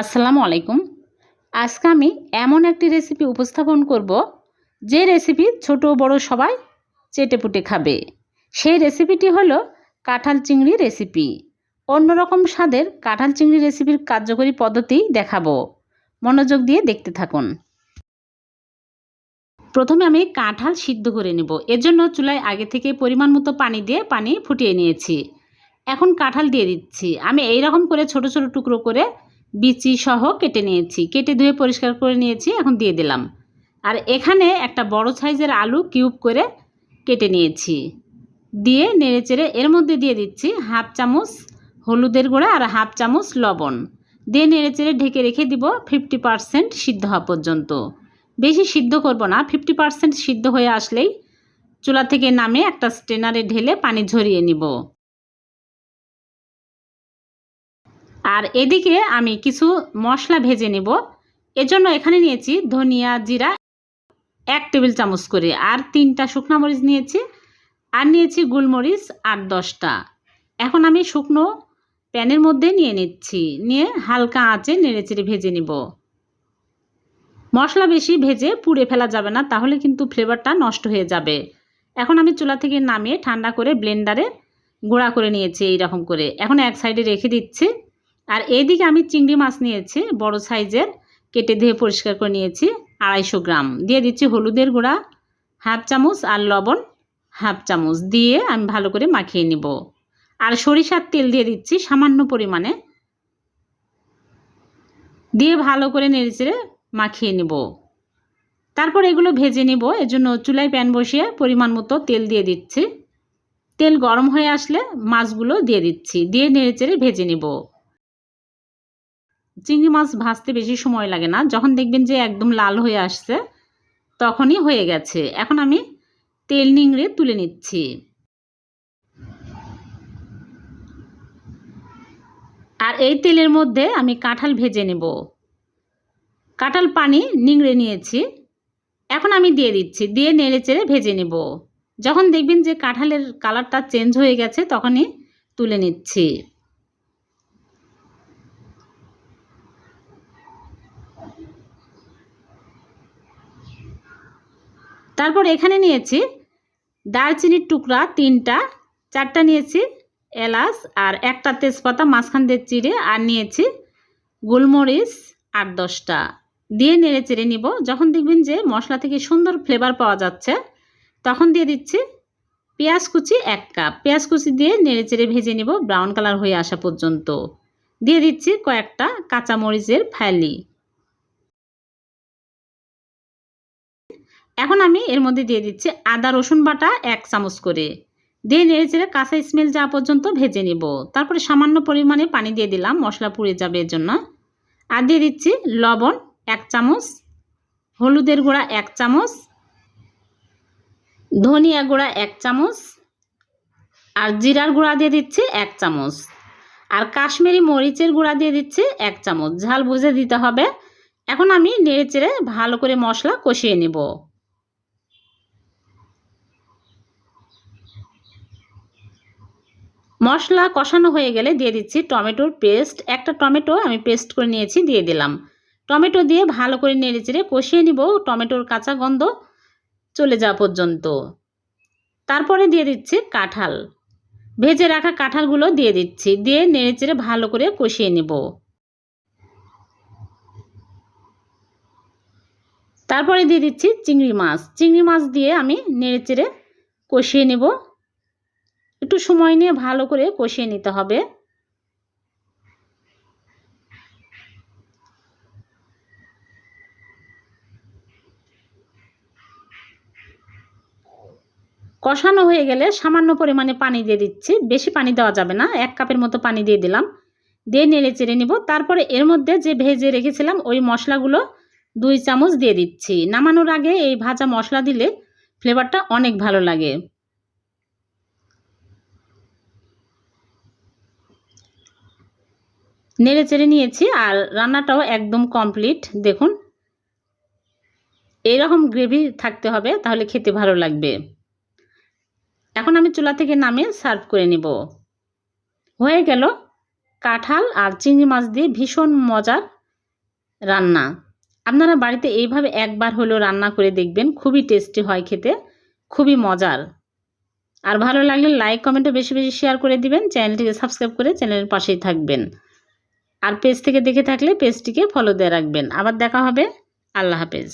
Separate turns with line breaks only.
আসসালামু আলাইকুম। আজকে আমি এমন একটি রেসিপি উপস্থাপন করব, যে রেসিপি ছোট বড় সবাই চেটেপুটে খাবে। সেই রেসিপিটি হলো কাঁঠাল চিংড়ি রেসিপি অন্যরকম স্বাদের কাঁঠাল চিংড়ি রেসিপির কার্যকরী পদ্ধতি দেখাবো। মনোযোগ দিয়ে দেখতে থাকুন। প্রথমে আমি কাঁঠাল সিদ্ধ করে নেব। এর জন্য চুলায় আগে থেকে পরিমাণ মতো পানি দিয়ে পানি ফুটিয়ে নিয়েছি। এখন কাঁঠাল দিয়ে দিচ্ছি। আমি এই রকম করে ছোট ছোট টুকরো করে বিচি সহ কেটে নিয়েছি। কেটে ধুয়ে পরিষ্কার করে নিয়েছি, এখন দিয়ে দিলাম। আর এখানে একটা বড় সাইজের আলু কিউব করে কেটে নিয়েছি। দিয়ে নেড়েচেড়ে এর মধ্যে দিয়ে দিচ্ছি হাফ চামচ হলুদের গুঁড়া আর হাফ চামচ লবণ। দিয়ে নেড়েচেড়ে ঢেকে রেখে দিব ফিফটি পারসেন্ট সিদ্ধ হওয়া পর্যন্ত। বেশি সিদ্ধ করব না ফিফটি পারসেন্ট সিদ্ধ হয়ে আসলেই চুলা থেকে নামে একটা স্টেনারে ঢেলে পানি ঝরিয়ে নিব। আর এদিকে আমি কিছু মশলা ভেজে নেব। এজন্য এখানে নিয়েছি ধনিয়া জিরা, এক টেবিল চামচ করে, আর তিনটা শুকনো মরিচ নিয়েছি, আর নিয়েছি গোলমরিচ আট দশটা। এখন আমি শুকনো প্যানের মধ্যে নিয়ে নিচ্ছি, নিয়ে হালকা আঁচে নেড়েচেড়ে ভেজে নিব। মশলা বেশি ভেজে পুড়ে ফেলা যাবে না, তাহলে কিন্তু ফ্লেভারটা নষ্ট হয়ে যাবে। এখন আমি চুলা থেকে নামিয়ে ঠান্ডা করে ব্লেন্ডারে গুঁড়া করে নিয়েছি এই রকম করে। এখন এক সাইডে রেখে দিচ্ছি। আর এইদিকে আমি চিংড়ি মাছ নিয়েছি, বড় সাইজের, কেটে ধুয়ে পরিষ্কার করে নিয়েছি, আড়াইশো গ্রাম। দিয়ে দিচ্ছি হলুদের গুঁড়া, হাফ চামচ আর লবণ, হাফ চামচ। দিয়ে আমি ভালো করে মাখিয়ে নিব। আর সরিষার তেল দিয়ে দিচ্ছি সামান্য পরিমাণে। দিয়ে ভালো করে নেড়েচেড়ে মাখিয়ে নেব। তারপর এগুলো ভেজে নেব। এজন্য চুলায় প্যান বসিয়ে পরিমাণ মতো তেল দিয়ে দিচ্ছি। তেল গরম হয়ে আসলে মাছগুলো দিয়ে দিচ্ছি। দিয়ে নেড়েচেড়ে ভেজে নেব। চিংড়ি মাছ ভাজতে বেশি সময় লাগে না। যখন দেখবেন যে একদম লাল হয়ে আসছে, তখনই হয়ে গেছে। এখন আমি তেল নিংড়ে তুলে নিচ্ছি। আর এই তেলের মধ্যে আমি কাঁঠাল ভেজে নেব। কাঁঠাল পানি নিংড়ে নিয়েছি। এখন আমি দিয়ে দিচ্ছি। দিয়ে নেড়ে চেড়ে ভেজে নেব। যখন দেখবেন যে কাঁঠালের কালারটা চেঞ্জ হয়ে গেছে, তখনই তুলে নিচ্ছি। তারপর এখানে নিয়েছি দারচিনির টুকরা তিনটা, চারটা নিয়েছি এলাচ আর একটা তেজপাতা, মাঝখান দিয়ে চিড়ে আর নিয়েছি গোলমরিচ আট দশটা। দিয়ে নেড়ে চেড়ে নিব। যখন দেখবেন যে মশলা থেকে সুন্দর ফ্লেভার পাওয়া যাচ্ছে, তখন দিয়ে দিচ্ছি পেঁয়াজ কুচি এক কাপ। পেঁয়াজ কুচি দিয়ে নেড়ে চেড়ে ভেজে নিব। ব্রাউন কালার হয়ে আসা পর্যন্ত। দিয়ে দিচ্ছি কয়েকটা কাঁচামরিচের ফ্যালি এখন আমি এর মধ্যে দিয়ে দিচ্ছি আদা, রসুন বাটা এক চামচ করে। দিয়ে নেড়ে চেড়ে কাঁচা স্মেল যাওয়া পর্যন্ত ভেজে নিব। তারপরে সামান্য পরিমাণে পানি দিয়ে দিলাম, মশলা পুড়ে যাবে এর জন্য। আর দিয়ে দিচ্ছি লবণ এক চামচ, হলুদের গুঁড়া এক চামচ, ধনিয়া গুঁড়া এক চামচ, আর জিরার গুঁড়া দিয়ে দিচ্ছি এক চামচ। আর কাশ্মীরি মরিচের গুঁড়া দিয়ে দিচ্ছি এক চামচ। ঝাল বুঝে দিতে হবে। এখন আমি নেড়ে চেড়ে ভালো করে মশলা কষিয়ে নেব। মশলা কষানো হয়ে গেলে দিয়ে দিচ্ছি টমেটোর পেস্ট। একটা টমেটো আমি পেস্ট করে নিয়েছি, দিয়ে দিলাম। টমেটো দিয়ে ভালো করে নেড়ে চেড়ে কষিয়ে নিব, টমেটোর কাঁচা গন্ধ চলে যাওয়া পর্যন্ত। তারপরে দিয়ে দিচ্ছি কাঁঠাল। ভেজে রাখা কাঁঠালগুলো দিয়ে দিচ্ছি, দিয়ে নেড়ে চেড়ে ভালো করে কষিয়ে নেব। তারপরে দিয়ে দিচ্ছি চিংড়ি মাছ। চিংড়ি মাছ দিয়ে আমি নেড়ে চেড়ে কষিয়ে নেব। একটু সময় নিয়ে ভালো করে কষিয়ে নিতে হবে। কষানো হয়ে গেলে সামান্য পরিমাণে পানি দিয়ে দিচ্ছি। বেশি পানি দেওয়া যাবে না, এক কাপের মতো পানি দিয়ে দিলাম। দিয়ে নেড়ে চেড়ে নিব। তারপরে এর মধ্যে যে ভেজে রেখেছিলাম, ওই মশলাগুলো দুই চামচ দিয়ে দিচ্ছি। নামানোর আগে এই ভাজা মশলা দিলে ফ্লেভারটা অনেক ভালো লাগে। নেড়ে চেড়ে নিয়েছি আর রান্নাটাও একদম কমপ্লিট দেখুন, এরকম গ্রেভি থাকতে হবে, তাহলে খেতে ভালো লাগবে। এখন আমি চুলা থেকে নামিয়ে সার্ভ করে নিব। হয়ে গেল কাঁঠাল আর চিংড়ি মাছ দিয়ে ভীষণ মজার রান্না। আপনারা বাড়িতে এইভাবে একবার হলেও রান্না করে দেখবেন, খুবই টেস্টি হয় খেতে, খুবই মজার। আর ভালো লাগলে লাইক কমেন্টে বেশি বেশি শেয়ার করে দিবেন, চ্যানেলটিকে সাবস্ক্রাইব করে চ্যানেলের পাশেই থাকবেন। আর পেজ থেকে দেখে থাকলে পেজটিকে ফলো দিয়ে রাখবেন। আবার দেখা হবে। আল্লাহ হাফেজ।